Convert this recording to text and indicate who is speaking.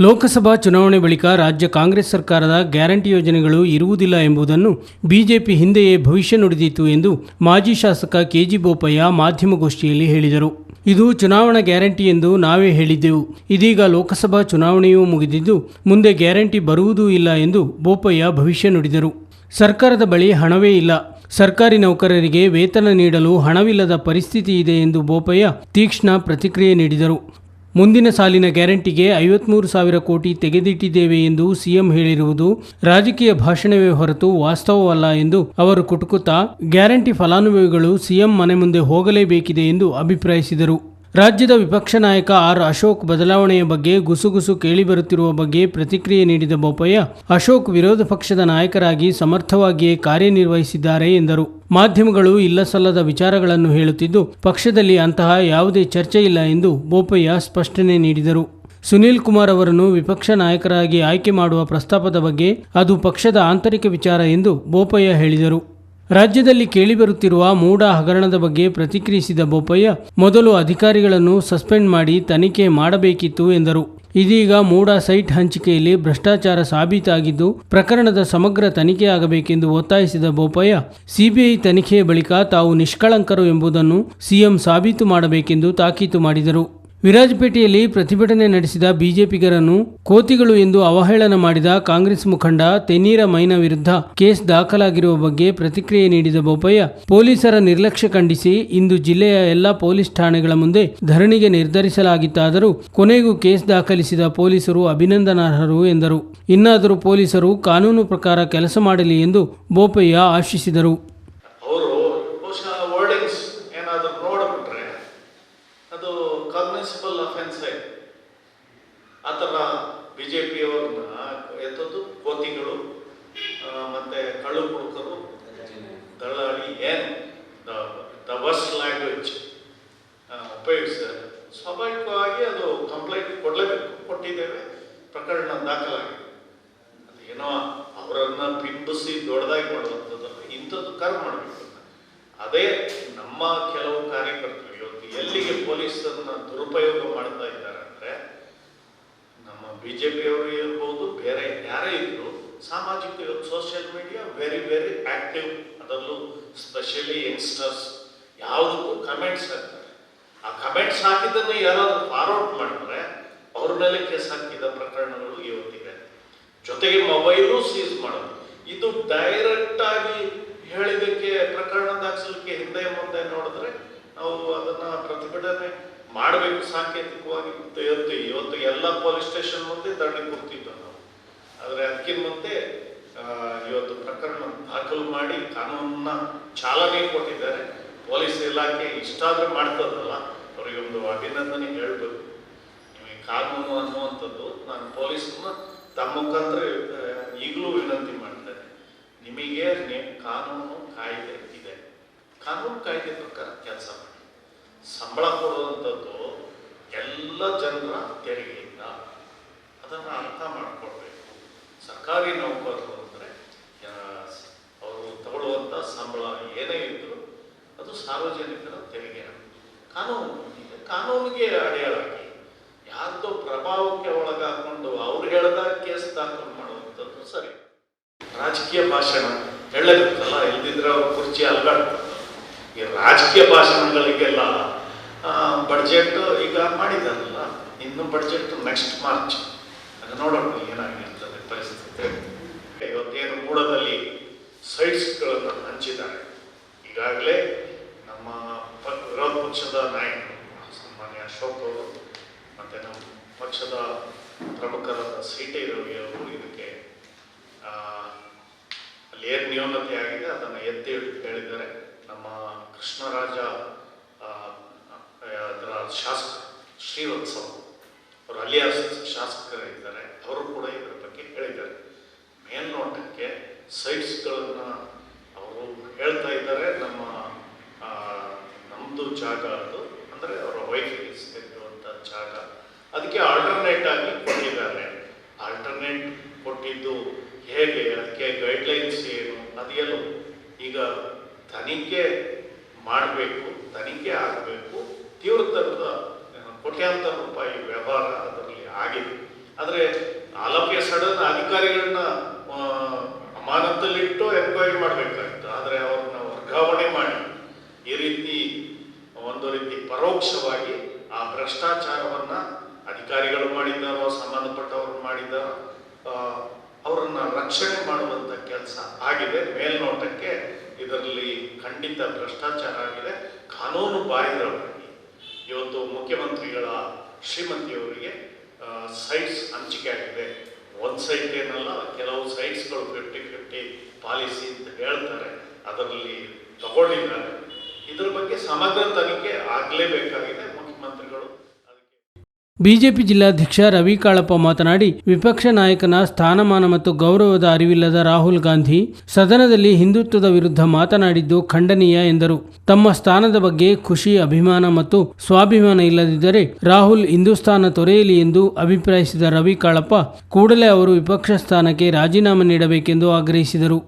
Speaker 1: ಲೋಕಸಭಾ ಚುನಾವಣೆ ಬಳಿಕ ರಾಜ್ಯ ಕಾಂಗ್ರೆಸ್ ಸರ್ಕಾರದ ಗ್ಯಾರಂಟಿ ಯೋಜನೆಗಳು ಇರುವುದಿಲ್ಲ ಎಂಬುದನ್ನು ಬಿಜೆಪಿ ಹಿಂದೆಯೇ ಭವಿಷ್ಯ ನುಡಿದಿತ್ತು ಎಂದು ಮಾಜಿ ಶಾಸಕ ಕೆಜಿ ಬೋಪಯ್ಯ ಮಾಧ್ಯಮಗೋಷ್ಠಿಯಲ್ಲಿ ಹೇಳಿದರು. ಇದು ಚುನಾವಣಾ ಗ್ಯಾರಂಟಿ ಎಂದು ನಾವೇ ಹೇಳಿದ್ದೆವು. ಇದೀಗ ಲೋಕಸಭಾ ಚುನಾವಣೆಯೂ ಮುಗಿದಿದ್ದು ಮುಂದೆ ಗ್ಯಾರಂಟಿ ಬರುವುದೂ ಇಲ್ಲ ಎಂದು ಬೋಪಯ್ಯ ಭವಿಷ್ಯ ನುಡಿದರು. ಸರ್ಕಾರದ ಬಳಿ ಹಣವೇ ಇಲ್ಲ. ಸರ್ಕಾರಿ ನೌಕರರಿಗೆ ವೇತನ ನೀಡಲು ಹಣವಿಲ್ಲದ ಪರಿಸ್ಥಿತಿ ಇದೆ ಎಂದು ಬೋಪಯ್ಯ ತೀಕ್ಷ್ಣ ಪ್ರತಿಕ್ರಿಯೆ ನೀಡಿದರು. ಮುಂದಿನ ಸಾಲಿನ ಗ್ಯಾರಂಟಿಗೆ ಐವತ್ಮೂರು ಸಾವಿರ ಕೋಟಿ ತೆಗೆದಿಟ್ಟಿದ್ದೇವೆ ಎಂದು ಸಿಎಂ ಹೇಳಿರುವುದು ರಾಜಕೀಯ ಭಾಷಣವೇ ಹೊರತು ವಾಸ್ತವವಲ್ಲ ಎಂದು ಅವರು ಕುಟುಕುತ್ತಾ, ಗ್ಯಾರಂಟಿ ಫಲಾನುಭವಿಗಳು ಸಿಎಂ ಮನೆ ಮುಂದೆ ಹೋಗಲೇಬೇಕಿದೆ ಎಂದು ಅಭಿಪ್ರಾಯಿಸಿದರು. ರಾಜ್ಯದ ವಿಪಕ್ಷ ನಾಯಕ ಆರ್ ಅಶೋಕ್ ಬದಲಾವಣೆಯ ಬಗ್ಗೆ ಗುಸುಗುಸು ಕೇಳಿಬರುತ್ತಿರುವ ಬಗ್ಗೆ ಪ್ರತಿಕ್ರಿಯೆ ನೀಡಿದ ಬೋಪಯ್ಯ, ಅಶೋಕ್ ವಿರೋಧ ಪಕ್ಷದ ನಾಯಕರಾಗಿ ಸಮರ್ಥವಾಗಿಯೇ ಕಾರ್ಯನಿರ್ವಹಿಸಿದ್ದಾರೆ ಎಂದರು. ಮಾಧ್ಯಮಗಳು ಇಲ್ಲಸಲ್ಲದ ವಿಚಾರಗಳನ್ನು ಹೇಳುತ್ತಿದ್ದು, ಪಕ್ಷದಲ್ಲಿ ಅಂತಹ ಯಾವುದೇ ಚರ್ಚೆ ಇಲ್ಲ ಎಂದು ಬೋಪಯ್ಯ ಸ್ಪಷ್ಟನೆ ನೀಡಿದರು. ಸುನೀಲ್ ಕುಮಾರ್ ಅವರನ್ನು ವಿಪಕ್ಷ ನಾಯಕರಾಗಿ ಆಯ್ಕೆ ಮಾಡುವ ಪ್ರಸ್ತಾಪದ ಬಗ್ಗೆ ಅದು ಪಕ್ಷದ ಆಂತರಿಕ ವಿಚಾರ ಎಂದು ಬೋಪಯ್ಯ ಹೇಳಿದರು. ರಾಜ್ಯದಲ್ಲಿ ಕೇಳಿಬರುತ್ತಿರುವ ಮೂಡ ಹಗರಣದ ಬಗ್ಗೆ ಪ್ರತಿಕ್ರಿಯಿಸಿದ ಬೋಪಯ್ಯ, ಮೊದಲು ಅಧಿಕಾರಿಗಳನ್ನು ಸಸ್ಪೆಂಡ್ ಮಾಡಿ ತನಿಖೆ ಮಾಡಬೇಕಿತ್ತು ಎಂದರು. ಇದೀಗ ಮೂಡ ಸೈಟ್ ಹಂಚಿಕೆಯಲ್ಲಿ ಭ್ರಷ್ಟಾಚಾರ ಸಾಬೀತಾಗಿದ್ದು, ಪ್ರಕರಣದ ಸಮಗ್ರ ತನಿಖೆಯಾಗಬೇಕೆಂದು ಒತ್ತಾಯಿಸಿದ ಬೋಪಯ್ಯ, ಸಿಬಿಐ ತನಿಖೆಯ ಬಳಿಕ ತಾವು ನಿಷ್ಕಳಂಕರು ಎಂಬುದನ್ನು ಸಿಎಂ ಸಾಬೀತು ಮಾಡಬೇಕೆಂದು ತಾಕೀತು ಮಾಡಿದರು. ವಿರಾಜಪೇಟೆಯಲ್ಲಿ ಪ್ರತಿಭಟನೆ ನಡೆಸಿದ ಬಿಜೆಪಿಗರನ್ನು ಕೋತಿಗಳು ಎಂದು ಅವಹೇಳನ ಮಾಡಿದ ಕಾಂಗ್ರೆಸ್ ಮುಖಂಡ ತೆನ್ನೀರ ಮೈನ ವಿರುದ್ಧ ಕೇಸ್ ದಾಖಲಾಗಿರುವ ಬಗ್ಗೆ ಪ್ರತಿಕ್ರಿಯೆ ನೀಡಿದ ಬೋಪಯ್ಯ, ಪೊಲೀಸರ ನಿರ್ಲಕ್ಷ್ಯ ಖಂಡಿಸಿ ಇಂದು ಜಿಲ್ಲೆಯ ಎಲ್ಲ ಪೊಲೀಸ್ ಠಾಣೆಗಳ ಮುಂದೆ ಧರಣಿಗೆ ನಿರ್ಧರಿಸಲಾಗಿತ್ತಾದರೂ ಕೊನೆಗೂ ಕೇಸ್ ದಾಖಲಿಸಿದ ಪೊಲೀಸರು ಅಭಿನಂದನಾರ್ಹರು ಎಂದರು. ಇನ್ನಾದರೂ ಪೊಲೀಸರು ಕಾನೂನು ಪ್ರಕಾರ ಕೆಲಸ ಮಾಡಲಿ ಎಂದು ಬೋಪಯ್ಯ ಆಶಿಸಿದರು.
Speaker 2: ಕಾಗ್ನಿಸಿಬಲ್ ಅಫೆನ್ಸ್ ಆ ಥರ ಬಿ ಜೆ ಪಿಯವ್ರನ್ನ ಎತ್ತದ್ದು ಕೋತಿಗಳು ಮತ್ತೆ ಕಳ್ಳು ಕುಡುಕರು ದಳ್ಳಾಳಿ ಏನು ದ ವರ್ಸ್ಟ್ ಲ್ಯಾಂಗ್ವೇಜ್ ಉಪಯೋಗಿಸಿದ್ದಾರೆ ಸ್ವಾಭಾವಿಕವಾಗಿ ಅದು ಕಂಪ್ಲೇಂಟ್ ಕೊಡಲೇಬೇಕು. ಕೊಟ್ಟಿದ್ದೇವೆ, ಪ್ರಕರಣ ದಾಖಲಾಗಿದೆ. ಏನೋ ಅವರನ್ನ ಬಿಂಬಿಸಿ ದೊಡ್ಡದಾಗಿ ಮಾಡುವಂಥದ್ದಲ್ಲ, ಇಂಥದ್ದು ಕರ್ ಮಾಡಬೇಕು. ಅದೇ ನಮ್ಮ ಕೆಲವು ಕಾರ್ಯಕರ್ತರು ಎಲ್ಲಿಗೆ ಪೊಲೀಸರನ್ನ ದುರುಪಯೋಗ ಮಾಡ್ತಾ ಇದ್ದಾರೆ ಅಂದ್ರೆ ನಮ್ಮ ಬಿ ಜೆ ಇರ್ಬೋದು, ಬೇರೆ ಯಾರೇ ಇದ್ರು ಸಾಮಾಜಿಕ social media very very active ಅದರಲ್ಲೂ ಸ್ಪೆಷಲಿ ಯಂಗ್ಸ್ಟರ್ಸ್ ಯಾವುದಕ್ಕೂ ಕಮೆಂಟ್ಸ್ ಹಾಕ್ತಾರೆ. ಆ ಕಮೆಂಟ್ಸ್ ಹಾಕಿದ್ದನ್ನು ಯಾರಾದರೂ ಫಾರ್ವರ್ಡ್ ಮಾಡಿದ್ರೆ ಅವ್ರ ಮೇಲೆ ಕೇಸ್ ಹಾಕಿದ ಪ್ರಕರಣಗಳು ಇವತ್ತಿದೆ. ಜೊತೆಗೆ ಮೊಬೈಲು ಸೀಸ್ ಮಾಡೋದು. ಇದು ಡೈರೆಕ್ಟ್ ಹೇಳಿದಕ್ಕೆ ಪ್ರಕರಣ ದಾಖಲಿಕ್ಕೆ ಹಿಂದೆ ಮುಂದೆ ನೋಡಿದ್ರೆ ನಾವು ಅದನ್ನ ಪ್ರತಿಭಟನೆ ಮಾಡಬೇಕು ಸಾಂಕೇತಿಕವಾಗಿ ಇವತ್ತು ಇವತ್ತು ಎಲ್ಲ ಪೊಲೀಸ್ ಸ್ಟೇಷನ್ ಮುಂದೆ ದಂಡ ಕೂರ್ತಿದ್ದ ನಾವು. ಆದರೆ ಅದಕ್ಕಿಂತ ಮುಂದೆ ಇವತ್ತು ಪ್ರಕರಣ ದಾಖಲು ಮಾಡಿ ಕಾನೂನನ್ನ ಚಾಲನೆ ಕೊಟ್ಟಿದ್ದಾರೆ. ಪೊಲೀಸ್ ಇಲಾಖೆ ಇಷ್ಟಾದ್ರೂ ಮಾಡ್ತದಲ್ಲ, ಅವರಿಗೆ ಒಂದು ಅಭಿನಂದನೆ ಹೇಳಬೇಕು. ನಿಮಗೆ ಕಾನೂನು ಅನ್ನುವಂಥದ್ದು ನಾನು ಪೊಲೀಸ್ನ ತಮ್ಮ ಮುಖಾಂತರ ಈಗಲೂ ವಿನಂತಿ ಮಾಡ್ತಾರೆ ನಿಮಗೆ ಕಾನೂನು ಕಾಯ್ದೆ ಇದೆ. ಕಾನೂನು ಕಾಯ್ದೆ ಪ್ರಕಾರ ಕೆಲಸ ಮಾಡಿ. ಸಂಬಳ ಕೊಡುವಂಥದ್ದು ಎಲ್ಲ ಜನರ ತೆರಿಗೆಯಿಂದ ಅದನ್ನು ಅರ್ಥ ಮಾಡಿಕೊಡ್ಬೇಕು ಸರ್ಕಾರಿ ನೌಕರರು ಅಂದರೆ ಅವರು ತಗೊಳ್ಳುವಂಥ ಸಂಬಳ ಏನೇ ಇದ್ದರೂ ಅದು ಸಾರ್ವಜನಿಕರ ತೆರಿಗೆ. ಕಾನೂನು ಇದೆ ಕಾನೂನಿಗೆ ಅಡೆಯಾಳಾಗಿ ಯಾರ್ದೋ ಪ್ರಭಾವಕ್ಕೆ ಒಳಗಾಕೊಂಡು ಅವ್ರು ಹೇಳ್ದಾಗ ಕೇಸ್ ದಾಖಲು ಮಾಡುವಂಥದ್ದು ಸರಿ. ರಾಜಕೀಯ ಭಾಷಣ ಹೇಳಲಿಕ್ಕಲ್ಲ ಇಲ್ದಿದ್ರೆ ಅವ್ರ ಕುರ್ಚಿ ಅಲ್ಗಾಡ್ತಾರೆ. ಈ ರಾಜಕೀಯ ಭಾಷಣಗಳಿಗೆಲ್ಲ ಬಡ್ಜೆಟ್ ಈಗ ಮಾಡಿದಾರಲ್ಲ ಇನ್ನು ಬಡ್ಜೆಟ್ ನೆಕ್ಸ್ಟ್ ಮಾರ್ಚ್ ಅದು ನೋಡೋಣ ಏನಾಗಿರ್ತದೆ ಪರಿಸ್ಥಿತಿ. ಇವತ್ತೇನು ಮೂಡದಲ್ಲಿ ಸೈಟ್ಸ್ಗಳನ್ನು ಹಂಚಿದ್ದಾರೆ. ಈಗಾಗಲೇ ನಮ್ಮ ವಿರೋಧ ಪಕ್ಷದ ನಾಯಕರು ಸನ್ಮಾನ್ಯ ಅಶೋಕ್ ಅವರು, ಮತ್ತು ನಮ್ಮ ಪಕ್ಷದ ಪ್ರಮುಖರಾದ ಸಿ ಟಿ ರವಿ ಅವರು ಇದಕ್ಕೆ ಅಲ್ಲಿ ಏನು ನ್ಯೂನತೆ ಆಗಿದೆ ಅದನ್ನು ಎತ್ತಿ ಹೇಳಿದ್ದಾರೆ. ನಮ್ಮ ಕೃಷ್ಣರಾಜ ಶಾಸಕ ಶ್ರೀವತ್ಸವ ಅವರು ಅಲಿಯಾಸ್ ಶಾಸಕರಿದ್ದಾರೆ ಅವರು ಕೂಡ ಇದರ ಬಗ್ಗೆ ಹೇಳಿದ್ದಾರೆ. ಮೇಲ್ನೋಟಕ್ಕೆ ಸೈಟ್ಸ್ಗಳನ್ನು ಅವರು ಹೇಳ್ತಾ ಇದ್ದಾರೆ. ನಮ್ಮ ನಮ್ಮದು ಜಾಗ ಅದು. ಅಂದರೆ ಅವರ ವೈಫಿಗೆ ಇರುವಂಥ ಜಾಗ. ಅದಕ್ಕೆ ಆಲ್ಟರ್ನೇಟ್ ಆಗಿ ಕೊಟ್ಟಿದ್ದಾರೆ. ಆಲ್ಟರ್ನೇಟ್ ಕೊಟ್ಟಿದ್ದು ಹೇಗೆ? ಅದಕ್ಕೆ ಗೈಡ್ಲೈನ್ಸ್ ಏನು? ಅದೆಲ್ಲ ಈಗ ತನಿಖೆ ಮಾಡಬೇಕು. ತನಿಖೆ ಆಗಬೇಕು. ತೀವ್ರತರದ ಕೋಟ್ಯಾಂತರ ರೂಪಾಯಿ ವ್ಯವಹಾರ ಅದರಲ್ಲಿ ಆಗಿದೆ. ಆದರೆ ಆಲಪ್ಯ ಸಡನ್ ಅಧಿಕಾರಿಗಳನ್ನ ಅಮಾನತಲ್ಲಿಟ್ಟು ಎನ್ಕ್ವೈರಿ ಮಾಡಬೇಕಾಗಿತ್ತು ಆದರೆ ಅವ್ರನ್ನ ವರ್ಗಾವಣೆ ಮಾಡಿ ಈ ರೀತಿ, ಒಂದು ರೀತಿ ಪರೋಕ್ಷವಾಗಿ ಆ ಭ್ರಷ್ಟಾಚಾರವನ್ನ ಅಧಿಕಾರಿಗಳು ಮಾಡಿದ್ದಾರೋ ಸಂಬಂಧಪಟ್ಟವರು ಮಾಡಿದ್ದಾರೋ ಅವರನ್ನ ರಕ್ಷಣೆ ಮಾಡುವಂತ ಕೆಲಸ ಆಗಿದೆ. ಮೇಲ್ನೋಟಕ್ಕೆ ಇದರಲ್ಲಿ ಖಂಡಿತ ಭ್ರಷ್ಟಾಚಾರ ಆಗಿದೆ. ಕಾನೂನು ಬಾಹಿರ ಇವತ್ತು ಮುಖ್ಯಮಂತ್ರಿಗಳ ಶ್ರೀಮಂತಿಯವರಿಗೆ ಸೈಟ್ಸ್ ಹಂಚಿಕೆ ಆಗಿದೆ. ಒಂದು ಸೈಟ್ ಏನಲ್ಲ, ಕೆಲವು ಸೈಟ್ಸ್ಗಳು ಫಿಫ್ಟಿ ಫಿಫ್ಟಿ ಪಾಲಿಸಿ ಅಂತ ಹೇಳ್ತಾರೆ. ಅದರಲ್ಲಿ ತಗೊಂಡಿದ್ದಾರೆ. ಇದ್ರ ಬಗ್ಗೆ ಸಮಗ್ರ ತನಿಖೆ ಆಗಲೇಬೇಕಾಗಿದೆ.
Speaker 1: ಬಿಜೆಪಿ ಜಿಲ್ಲಾಧ್ಯಕ್ಷ ರವಿ ಕಾಳಪ್ಪ ಮಾತನಾಡಿ, ವಿಪಕ್ಷ ನಾಯಕನ ಸ್ಥಾನಮಾನ ಮತ್ತು ಗೌರವದ ಅರಿವಿಲ್ಲದ ರಾಹುಲ್ ಗಾಂಧಿ ಸದನದಲ್ಲಿ ಹಿಂದುತ್ವದ ವಿರುದ್ಧ ಮಾತನಾಡಿದ್ದು ಖಂಡನೀಯ ಎಂದರು. ತಮ್ಮ ಸ್ಥಾನದ ಬಗ್ಗೆ ಖುಷಿ, ಅಭಿಮಾನ ಮತ್ತು ಸ್ವಾಭಿಮಾನ ಇಲ್ಲದಿದ್ದರೆ ರಾಹುಲ್ ಹಿಂದೂಸ್ತಾನ ತೊರೆಯಲಿ ಎಂದು ಅಭಿಪ್ರಾಯಿಸಿದ ರವಿ ಕಾಳಪ್ಪ, ಕೂಡಲೇ ಅವರು ವಿಪಕ್ಷ ಸ್ಥಾನಕ್ಕೆ ರಾಜೀನಾಮೆ ನೀಡಬೇಕೆಂದು ಆಗ್ರಹಿಸಿದರು.